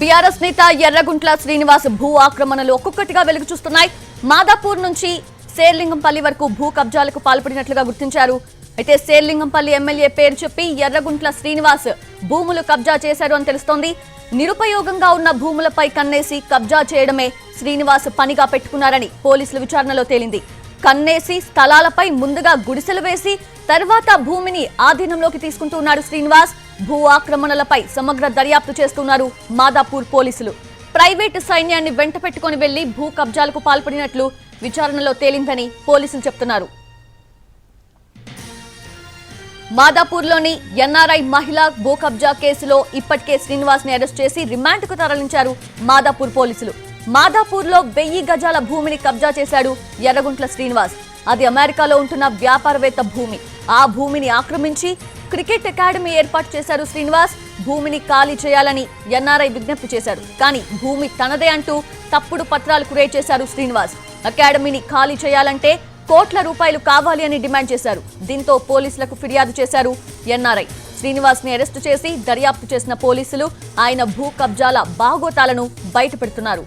BRS నేత ఎర్రగుంట్ల శ్రీనివాస్ భూ ఆక్రమణలు ఒక్కొక్కటిగా వెలుగు చూస్తున్నాయి. మాదాపూర్ నుంచి శేర్లింగంపల్లి వరకు భూ కబ్జాలకు పాల్పడినట్లుగా గుర్తించారు. అయితే శేర్లింగంపల్లి ఎమ్మెల్యే పేరు చెప్పి ఎర్రగుంట్ల శ్రీనివాస్ భూములు కబ్జా చేశారు అని తెలుస్తోంది. నిరుపయోగంగా ఉన్న భూములపై కన్నేసి కబ్జా చేయడమే శ్రీనివాస్ పనిగా పెట్టుకున్నారని పోలీసుల విచారణలో తేలింది. కన్నేసి స్థలాలపై ముందుగా గుడిసెలు వేసి తర్వాత భూమిని ఆధీనంలోకి తీసుకుంటూ ఉన్నాడు శ్రీనివాస్. భూ ఆక్రమణలపై సమగ్ర దర్యాప్తు చేస్తున్నారు మాదాపూర్ పోలీసులు. ప్రైవేటు సైన్యాన్ని వెంట పెట్టుకుని వెళ్ళి భూ కబ్జాలకు పాల్పడినట్లు విచారణలో తేలిందని పోలీసులు చెప్తున్నారు. మాదాపూర్లోని ఎన్ఆర్ఐ మహిళా భూ కబ్జా కేసులో ఇప్పటికే శ్రీనివాస్ని అరెస్ట్ చేసి రిమాండ్కు తరలించారు మాదాపూర్ పోలీసులు. మాదాపూర్లో వెయ్యి గజాల భూమిని కబ్జా చేశాడు ఎర్రగుంట్ల శ్రీనివాస్. అది అమెరికాలో ఉంటున్న వ్యాపారవేత్త భూమి. ఆ భూమిని ఆక్రమించి క్రికెట్ అకాడమీ ఏర్పాటు చేశారు శ్రీనివాస్. భూమిని ఖాళీ చేయాలని ఎన్ఆర్ఐ విజ్ఞప్తి చేశారు. కానీ భూమి తనదే అంటూ తప్పుడు పత్రాలు క్రియేట్ చేశారు శ్రీనివాస్. అకాడమీని ఖాళీ చేయాలంటే కోట్ల రూపాయలు కావాలి అని డిమాండ్ చేశారు. దీంతో పోలీసులకు ఫిర్యాదు చేశారు ఎన్ఆర్ఐ. శ్రీనివాస్ని అరెస్టు చేసి దర్యాప్తు చేసిన పోలీసులు ఆయన భూ కబ్జాల బాగోతాలను బయటపెడుతున్నారు.